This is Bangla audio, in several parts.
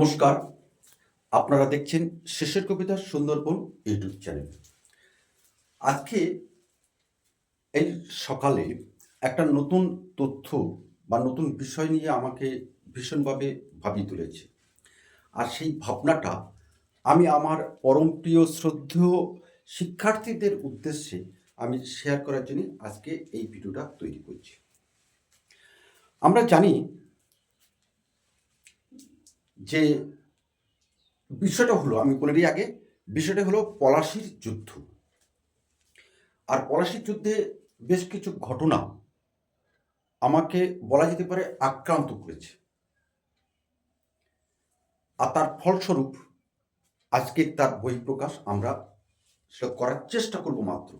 নমস্কার। আপনারা দেখছেন শেষের কবিতা সুন্দরবন ইউটিউব চ্যানেল। আজকে এই সকালে একটা নতুন তথ্য বা নতুন বিষয় নিয়ে আমাকে ভীষণভাবে ভাবিয়ে তুলেছে। আর সেই ভাবনাটা আমি আমার পরম প্রিয় শ্রদ্ধেয় শিক্ষার্থীদের উদ্দেশ্যে আমি শেয়ার করার জন্য আজকে এই ভিডিওটা তৈরি করছি। আমরা জানি যে বিষয়টা হলো, আমি বলে দিই আগে, বিষয়টা হলো পলাশির যুদ্ধ। আর পলাশির যুদ্ধে বেশ কিছু ঘটনা আমাকে বলা যেতে পারে আক্রান্ত করেছে। আর তার ফলস্বরূপ আজকে তার বহিঃপ্রকাশ আমরা সেটা করার চেষ্টা করব মাত্র।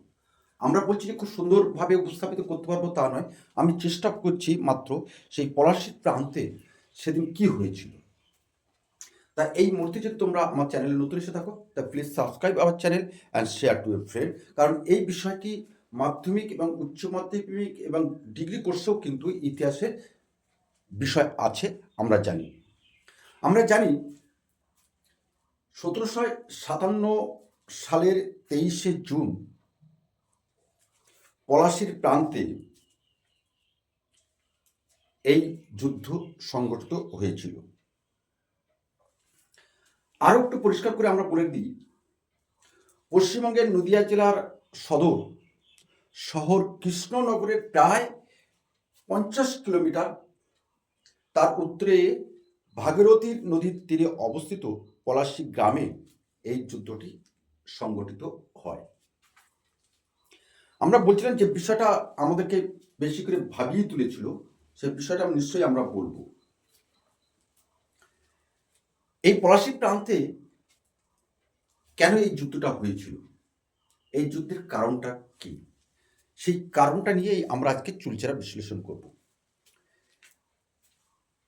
আমরা বলছি যে খুব সুন্দরভাবে উপস্থাপিত করতে পারব তা নয়। আমি চেষ্টা করছি মাত্র সেই পলাশির প্রান্তে সেদিন কি হয়েছিল। তা এই মুহূর্তে যদি তোমরা আমার চ্যানেলে নতুন এসে থাকো, তা please subscribe our channel and share to a friend কারণ এই বিষয়টি মাধ্যমিক এবং উচ্চ মাধ্যমিক এবং ডিগ্রি কোর্সেও কিন্তু ইতিহাসের বিষয় আছে, আমরা জানি। আমরা জানি সতেরোশো সাতান্ন সালের তেইশে জুন পলাশির প্রান্তে এই যুদ্ধ সংগঠিত হয়েছিল। আরও একটু পরিষ্কার করে আমরা বলে দিই, পশ্চিমবঙ্গের নদিয়া জেলার সদর শহর কৃষ্ণনগরের প্রায় পঞ্চাশ কিলোমিটার, তার উত্তরে ভাগীরথী নদীর তীরে অবস্থিত পলাশী গ্রামে এই যুদ্ধটি সংগঠিত হয়। আমরা বলছিলাম যে বিষয়টা আমাদেরকে বেশি করে ভাবিয়ে তুলেছিল, সে বিষয়টা নিশ্চয়ই আমরা বলব। এই পলাশী প্রান্তে কেন এই যুদ্ধটা হয়েছিল? এই যুদ্ধের কারণটা কি? সেই কারণটা নিয়েই আমরা আজকে চুলচেরা বিশ্লেষণ করব।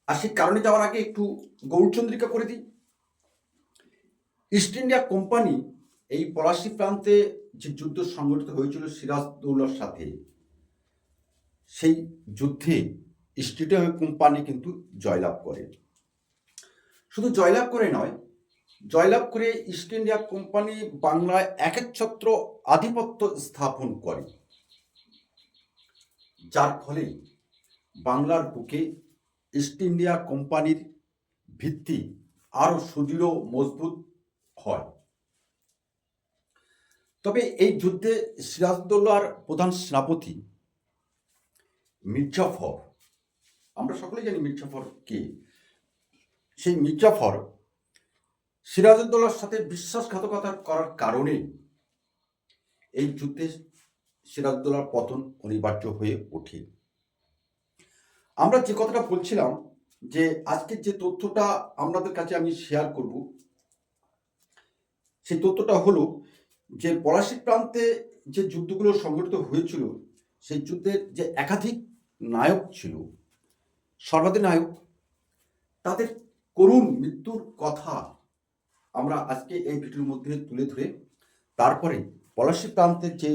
আর সেই কারণে যাওয়ার আগে একটু গৌরচন্দ্রিকা করে দিই। ইস্ট ইন্ডিয়া কোম্পানি এই পলাশী প্রান্তে যে যুদ্ধ সংগঠিত হয়েছিল সিরাজদৌলার সাথে, সেই যুদ্ধে ইস্ট ইন্ডিয়া কোম্পানি কিন্তু জয়লাভ করে। শুধু জয়লাভ করে নয়, জয়লাভ করে ইস্ট ইন্ডিয়া কোম্পানি বাংলায় একচ্ছত্র আধিপত্য স্থাপন করে। যার ফলে বাংলার বুকে ইস্ট ইন্ডিয়া কোম্পানির ভিত্তি আরও সুদৃঢ়, মজবুত হয়। তবে এই যুদ্ধে সিরাজদৌল্লার প্রধান সেনাপতি মির্জাফর, আমরা সকলেই জানি মির্জাফর কে। সেই মির্জাফর সিরাজউদ্দৌলার সাথে বিশ্বাসঘাতকতা করার কারণে এই যুদ্ধে সিরাজউদ্দৌলার পতন অনিবার্য হয়ে ওঠে। আমরা যে কথাটা বলছিলাম যে আজকের যে তথ্যটা আপনাদের কাছে আমি শেয়ার করব, সেই তথ্যটা হলো যে পলাশি প্রান্তে যে যুদ্ধগুলো সংঘটিত হয়েছিল, সেই যুদ্ধের যে একাধিক নায়ক ছিল সর্বাধিনায়ক তাদের করুণ মৃত্যুর কথা আমরা আজকে এই ভিডিওর মধ্যে তুলে ধরে। তারপরে পলাশী প্রান্তের যে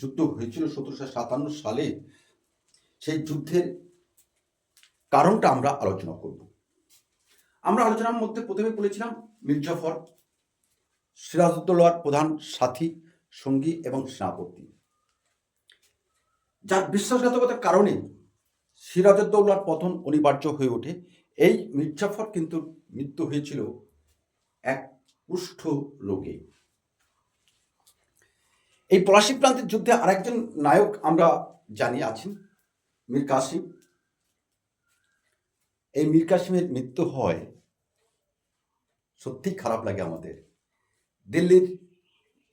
যুদ্ধ হয়েছিল সতেরোশো সাতান্ন সালে, সেই যুদ্ধের কারণটা আমরা আলোচনা করব। আমরা আলোচনার মধ্যে প্রথমে বলেছিলাম, মির্জাফর সিরাজউদ্দৌলার প্রধান সাথী, সঙ্গী এবং সেনাপতি। যার বিশ্বাসঘাতকতার কারণে সিরাজউদ্দৌলার পতন অনিবার্য হয়ে ওঠে। এই মির্জাফর কিন্তু মৃত্যু হয়েছিল এক কুষ্ঠ রোগে। এই পলাশী প্রান্তের যুদ্ধে আরেকজন নায়ক আমরা জানি আছেন, মীর কাসিম। এই মীর কাসিমের মৃত্যু হয় সত্যি খারাপ লাগে আমাদের। দিল্লির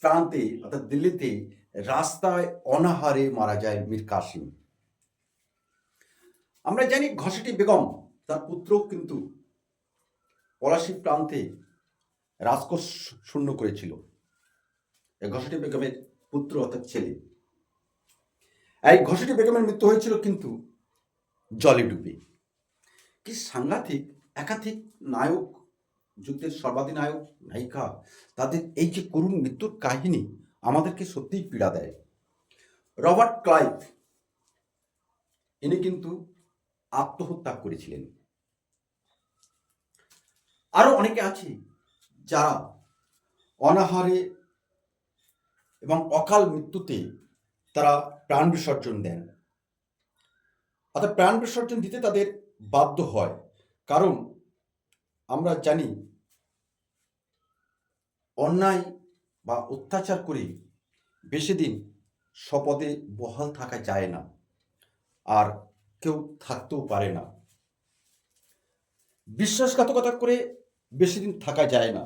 প্রান্তে, অর্থাৎ দিল্লিতে রাস্তায় অনাহারে মারা যায় মীর কাসিম। আমরা জানি ঘসেটি বেগম তার পুত্র কিন্তু পলাশী প্রান্তে রাজকোষ শূন্য করেছিল। ঘসেটি বেগমের পুত্র অর্থাৎ ছেলে। এই ঘসেটি বেগমের মৃত্যু হয়েছিল কিন্তু জলে ডুবে কি সাংঘাতিক, একাধিক নায়ক, যুদ্ধের সর্বাধিনায়ক, নায়িকা, তাদের এই যে করুণ মৃত্যুর কাহিনী আমাদেরকে সত্যিই পীড়া দেয়। রবার্ট ক্লাইভ, ইনি কিন্তু আত্মহত্যা করেছিলেন। আরও অনেকে আছে যারা অনাহারে এবং অকাল মৃত্যুতে তারা প্রাণ বিসর্জন দেন। অর্থাৎ প্রাণ বিসর্জন দিতে তাদের বাধ্য হয়। কারণ আমরা জানি অন্যায় বা অত্যাচার করে বেশি দিন স্বপদে বহাল থাকা যায় না আর কেউ থাকতেও পারে না। বিশ্বাসঘাতকতা করে বেশি দিন থাকা যায় না।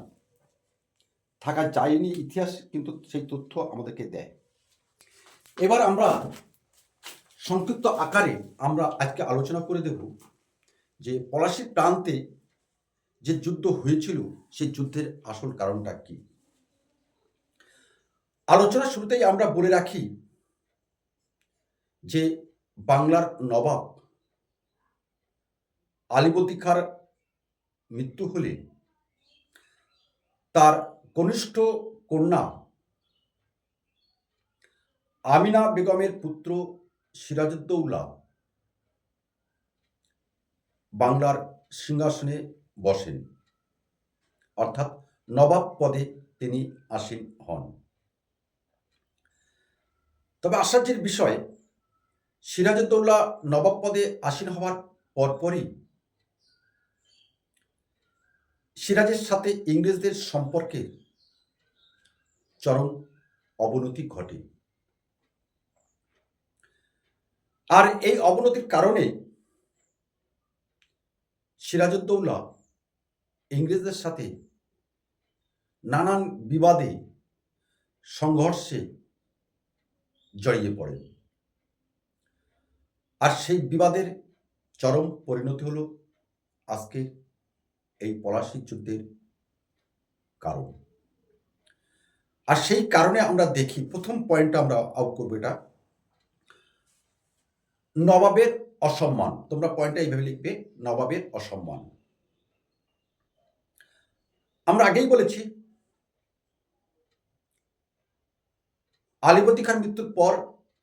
থাকা যায়নি ইতিহাস, কিন্তু সেই তথ্য আমাদেরকে দেয়। এবার আমরা সংক্ষিপ্ত আকারে আমরা আজকে আলোচনা করে দেব যে পলাশির প্রান্তে যে যুদ্ধ হয়েছিল, সেই যুদ্ধের আসল কারণটা কি? আলোচনার শুরুতেই আমরা বলে রাখি যে বাংলার নবাব খাঁর মৃত্যু হলে তার কনিষ্ঠ কন্যা আমিনা বেগমের পুত্র সিরাজউদ্দৌলা বাংলার সিংহাসনে বসেন। অর্থাৎ নবাব পদে তিনি আসীন হন। তবে আশ্চর্যের বিষয়, সিরাজউদ্দৌলা নবাব পদে আসীন হওয়ার পরপরই সিরাজের সাথে ইংরেজদের সম্পর্কে চরম অবনতি ঘটে। আর এই অবনতির কারণে সিরাজউদ্দৌলা ইংরেজদের সাথে নানান বিবাদে, সংঘর্ষে জড়িয়ে পড়েন। আর সেই বিবাদের চরম পরিণতি হলো আজকে এই পলাশি যুদ্ধের কারণ। আর সেই কারণে আমরা দেখি, প্রথম পয়েন্টটা আমরা আউট করব এটা। নবাবের অসম্মান। তোমরা পয়েন্টটা এইভাবে লিখবে, নবাবের অসম্মান। আমরা আগেই বলেছি আলিবর্দী খান মৃত্যুর পর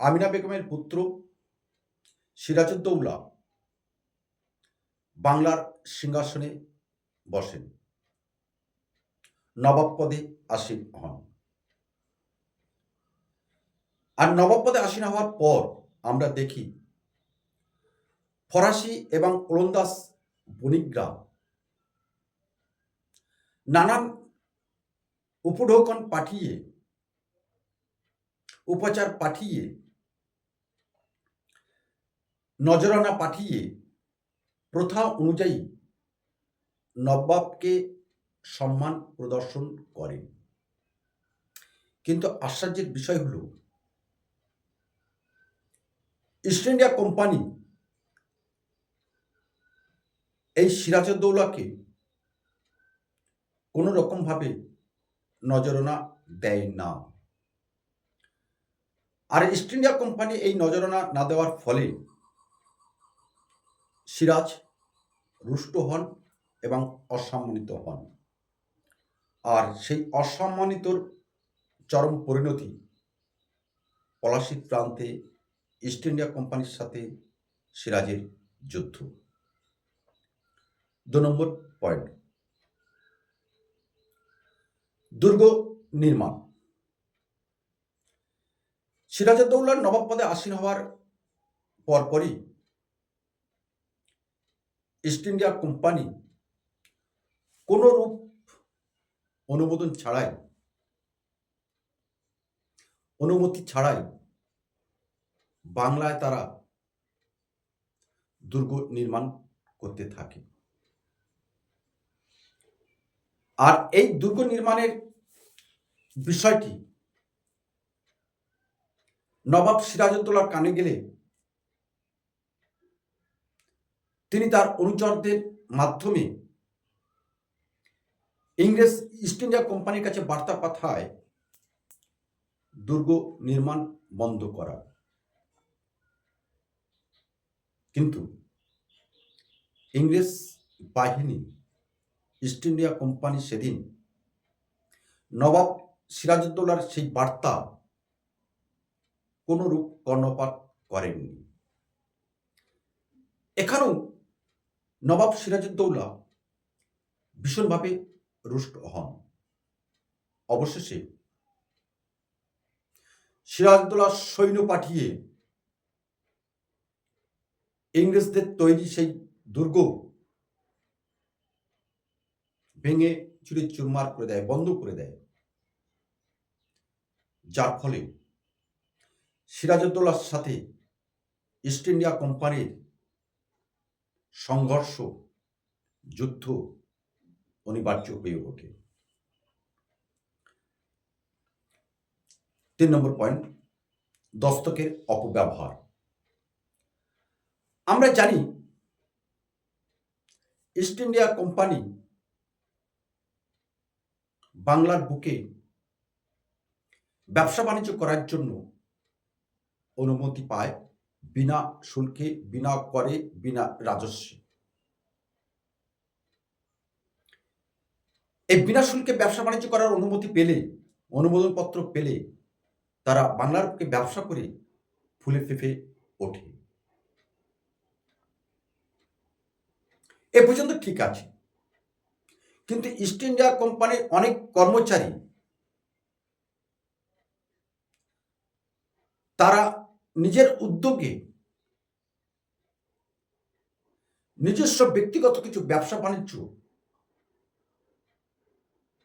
আমিনা বেগমের পুত্র সিরাজউদ্দৌলা বাংলার সিংহাসনে বসেন। নবাব পদে আসীন হন। আর নবাব পদে আসীন হওয়ার পর আমরা দেখি, ফরাসি এবং ওলন্দাজ বণিকরা নানান উপঢৌকন পাঠিয়ে, উপচার পাঠিয়ে, নজরানা পাঠিয়ে প্রথা অনুযায়ী নবাবকে সম্মান প্রদর্শন করেন। কিন্তু আশ্চর্যের বিষয় হল, ইস্ট ইন্ডিয়া কোম্পানি এই সিরাজউদ্দৌলাকে কোনো রকমভাবে নজরানা দেয় না। আর ইস্ট ইন্ডিয়া কোম্পানি এই নজরানা না দেওয়ার ফলে সিরাজ রুষ্ট হন এবং অসম্মানিত হন। আর সেই অসম্মানিতর চরম পরিণতি পলাশি প্রান্তে ইস্ট ইন্ডিয়া কোম্পানির সাথে সিরাজের যুদ্ধ। দু নম্বর পয়েন্ট দুর্গ নির্মাণ। সিরাজউদ্দৌলার নবাব পদে আসীন হওয়ার পরপরই ইস্ট ইন্ডিয়া কোম্পানি কোনো রূপ অনুমোদন ছাড়াই, অনুমতি ছাড়াই বাংলায় তারা দুর্গ নির্মাণ করতে থাকে। আর এই দুর্গ নির্মাণের বিষয়টি নবাব সিরাজউদ্দৌলার কানে গেলে তিনি তার অনুচরদের মাধ্যমে ইংরেজ, ইস্ট ইন্ডিয়া কোম্পানির কাছে বার্তা পাঠায় দুর্গ নির্মাণ বন্ধ করা। কিন্তু ইংরেজ বাহিনী, ইস্ট ইন্ডিয়া কোম্পানি সেদিন নবাব সিরাজউদ্দৌলার সেই বার্তা কোনরূপ কর্ণপাত করেননি। এখানেও নবাব সিরাজউদ্দৌলা ভীষণভাবে রুষ্ট হন। অবশেষে সিরাজদৌল্লা সৈন্য পাঠিয়ে ইংরেজদের তৈরি সেই দুর্গ ভেঙে চুরি চুরমার করে দেয়, বন্ধ করে দেয়। যার ফলে সিরাজউদ্দৌলার সাথে ইস্ট ইন্ডিয়া কোম্পানির সংঘর্ষ, যুদ্ধ অনিবার্য হয়ে ওঠে। তিন নম্বর পয়েন্ট দস্তকের অপব্যবহার। আমরা জানি ইস্ট ইন্ডিয়া কোম্পানি বাংলার বুকে ব্যবসা বাণিজ্য করার জন্য অনুমতি পায়, বিনা শুল্কে, বিনা করে, বিনা রাজস্বে। এই বিনা শুল্কে ব্যবসা বাণিজ্য করার অনুমতি পেলে, অনুমোদনপত্র পেলে তারা বাংলার ব্যবসা করে ফুলে ফেঁপে ওঠে। এ পর্যন্ত ঠিক আছে। কিন্তু ইস্ট ইন্ডিয়া কোম্পানির অনেক কর্মচারী তারা নিজের উদ্যোগে নিজস্ব ব্যক্তিগত কিছু ব্যবসা বাণিজ্য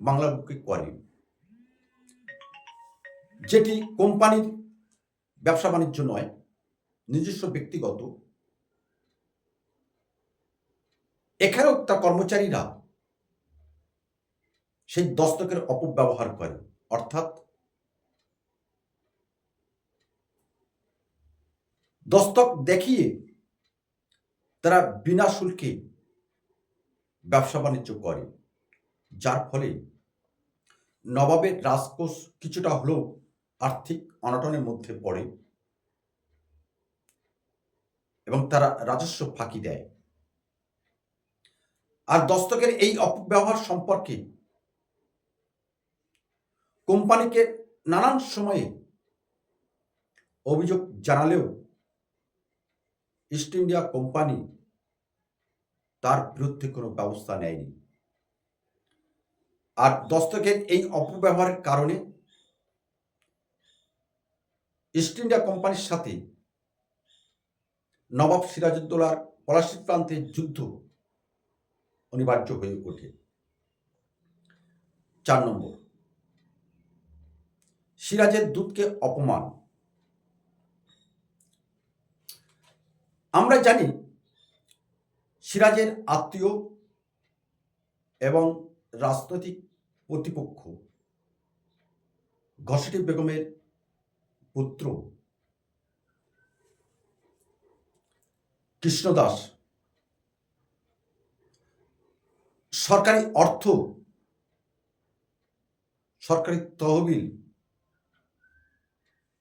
বাংলার বুকে করে। যেটি কোম্পানির ব্যবসা বাণিজ্য নয়, নিজস্ব ব্যক্তিগত। এখানেও তার কর্মচারীরা সেই দস্তকের অপব্যবহার করে। অর্থাৎ দস্তক দেখিয়ে তারা বিনা শুল্কে ব্যবসা বাণিজ্য করে। যার ফলে নবাবের রাজকোষ কিছুটা হলেও আর্থিক অনটনের মধ্যে পড়ে এবং তারা রাজস্ব ফাঁকি দেয়। আর দস্তকের এই অপব্যবহার সম্পর্কে কোম্পানিকে নানান সময়ে অভিযোগ জানালেও ইস্ট ইন্ডিয়া কোম্পানি তার বিরুদ্ধে কোনো ব্যবস্থা নেয়নি। আর দস্তকের এই অপব্যবহারের কারণে ইস্ট ইন্ডিয়া কোম্পানির সাথে নবাব সিরাজউদ্দৌলার পলাশি প্রান্তের যুদ্ধ অনিবার্য হয়ে ওঠে। চার নম্বর। সিরাজের দূতকে অপমান। আমরা জানি সিরাজের আত্মীয় এবং রাজনৈতিক প্রতিপক্ষ ঘসেটি বেগমের পুত্র কৃষ্ণদাস সরকারি অর্থ, সরকারি তহবিল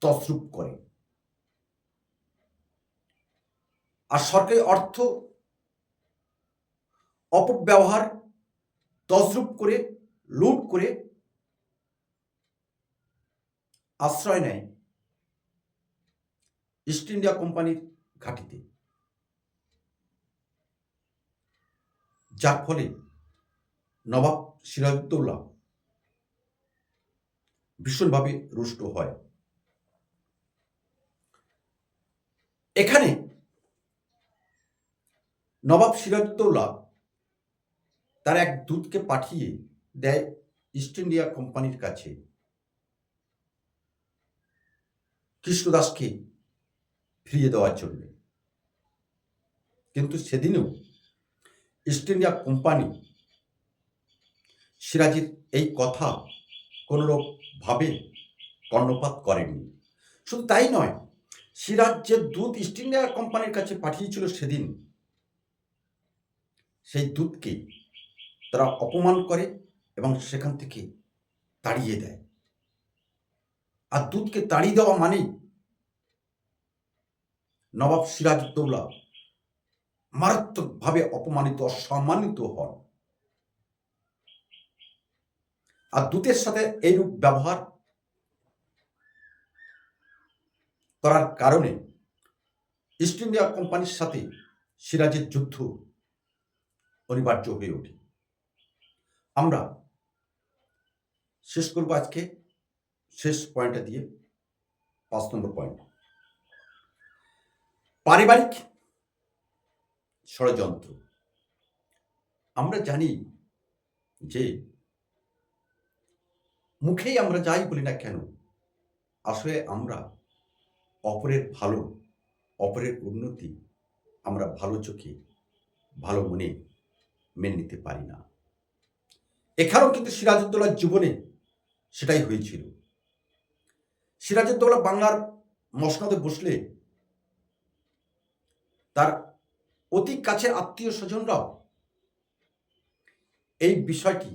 তসরূপ করে। আর সরকারি অর্থ অপব্যবহার তসরূপ করে লুট করে আশ্রয় নেয় ইস্ট ইন্ডিয়া কোম্পানির ঘাঁটিতে। যার ফলে নবাব সিরাজউদ্দৌলা ভীষণভাবে রুষ্ট হয়। এখানে নবাব সিরাজউদ্দৌলা তার এক দূতকে পাঠিয়ে দেয় ইস্ট ইন্ডিয়া কোম্পানির কাছে। কৃষ্ণদাসকে ফিরিয়ে দেওয়ার জন্য। কিন্তু সেদিনও ইস্ট ইন্ডিয়া কোম্পানি সিরাজের এই কথা কোনোরূপভাবে কর্ণপাত করেনি। শুধু তাই নয়, সিরাজ যে দূত ইস্ট ইন্ডিয়া কোম্পানির কাছে পাঠিয়েছিল সেদিন, সেই দূতকে তারা অপমান করে এবং সেখান থেকে তাড়িয়ে দেয়। আর দূতকে তাড়িয়ে দেওয়া মানেই নবাব সিরাজউদ্দৌলা মারাত্মকভাবে অপমানিত, অসম্মানিত হন। আর দূতের সাথে এইরূপ ব্যবহার করার কারণে ইস্ট ইন্ডিয়া কোম্পানির সাথে সিরাজের যুদ্ধ অনিবার্য হয়ে ওঠে। আমরা শেষ করব আজকে। শেষ পয়েন্টটা দিয়ে পাঁচ নম্বর পয়েন্ট পারিবারিক ষড়যন্ত্র। আমরা জানি যে মুখেই আমরা যাই বলি না কেন, আসলে আমরা অপরের ভালো, অপরের উন্নতি আমরা ভালো চোখে, ভালো মনে মেনে নিতে পারি না। এখানেও কিন্তু সিরাজউদ্দৌলার জীবনে সেটাই হয়েছিল। সিরাজউদ্দৌলা বাংলার মসনদে বসলে তার অতি কাছের আত্মীয় স্বজনরাও এই বিষয়টি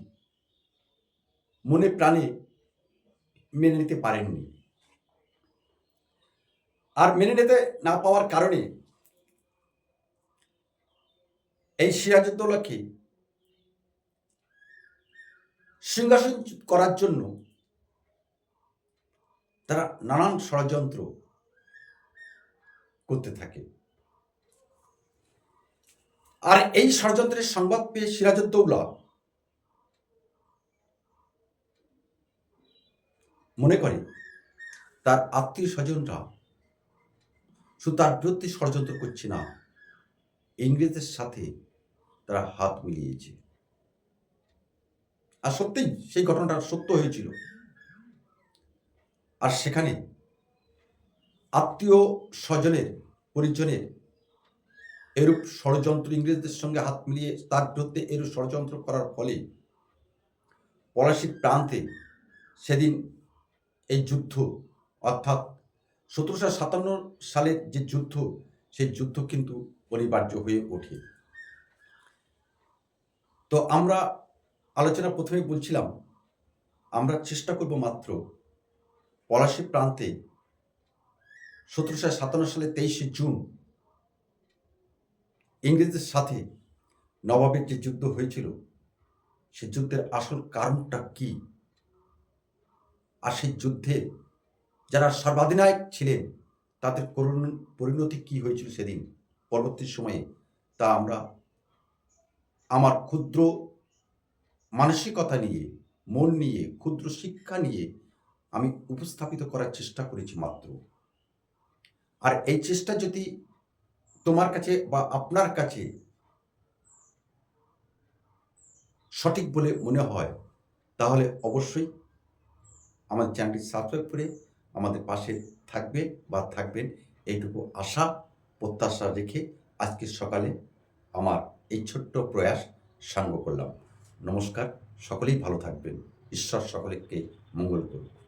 মনে প্রাণে মেনে নিতে পারেননি। আর মেনে নিতে না পাওয়ার কারণে এই সিরাজউদ্দৌলাকে সিংহাসন করার জন্য তারা নানান ষড়যন্ত্র করতে থাকে। আর এই ষড়যন্ত্রের সংবাদ পেয়ে সিরাজউদ্দৌলা মনে করে, তার আত্মীয় স্বজনরা, শুধু তার বিরুদ্ধে ষড়যন্ত্র করছে না, ইংরেজদের সাথে তারা হাত মিলিয়েছে। আর সত্যিই সেই ঘটনাটা সত্য হয়েছিল। আর সেখানে আত্মীয় স্বজনের পরিজনের এরূপ ষড়যন্ত্র ইংরেজদের সঙ্গে হাত মিলিয়ে তার বিরুদ্ধে এরূপ ষড়যন্ত্র করার ফলে পলাশির প্রান্তে সেদিন এই যুদ্ধ, অর্থাৎ সতেরোশো সাতান্ন সালের যে যুদ্ধ, সেই যুদ্ধ কিন্তু অনিবার্য হয়ে ওঠে। তো আমরা আলোচনা প্রথমেই বলছিলাম, আমরা চেষ্টা করব মাত্র পলাশী প্রান্তে সতেরোশো সাতান্ন সালে তেইশে জুন ইংরেজদের সাথে নবাবের যে যুদ্ধ হয়েছিল, সে যুদ্ধের আসল কারণটা কি? আর সেই যুদ্ধে যারা সর্বাধিনায়ক ছিলেন, তাদের করুণ পরিণতি কি হয়েছিল সেদিন? পরবর্তী সময়ে তা আমরা আমার ক্ষুদ্র মানসিকতা নিয়ে, মন নিয়ে, ক্ষুদ্র শিক্ষা নিয়ে আমি উপস্থাপিত করার চেষ্টা করেছি মাত্র। আর এই চেষ্টা যদি তোমার কাছে বা আপনার কাছে সঠিক বলে মনে হয়, তাহলে অবশ্যই আমাদের চ্যানেলটি সাবস্ক্রাইব করে আমাদের পাশে থাকবে বা থাকবেন এইটুকু আশা, প্রত্যাশা রেখে আজকের সকালে আমার এই ছোট্ট প্রয়াস সাঙ্গ করলাম। নমস্কার, সকলেই ভালো থাকবেন। ঈশ্বর সকলকে মঙ্গল করুন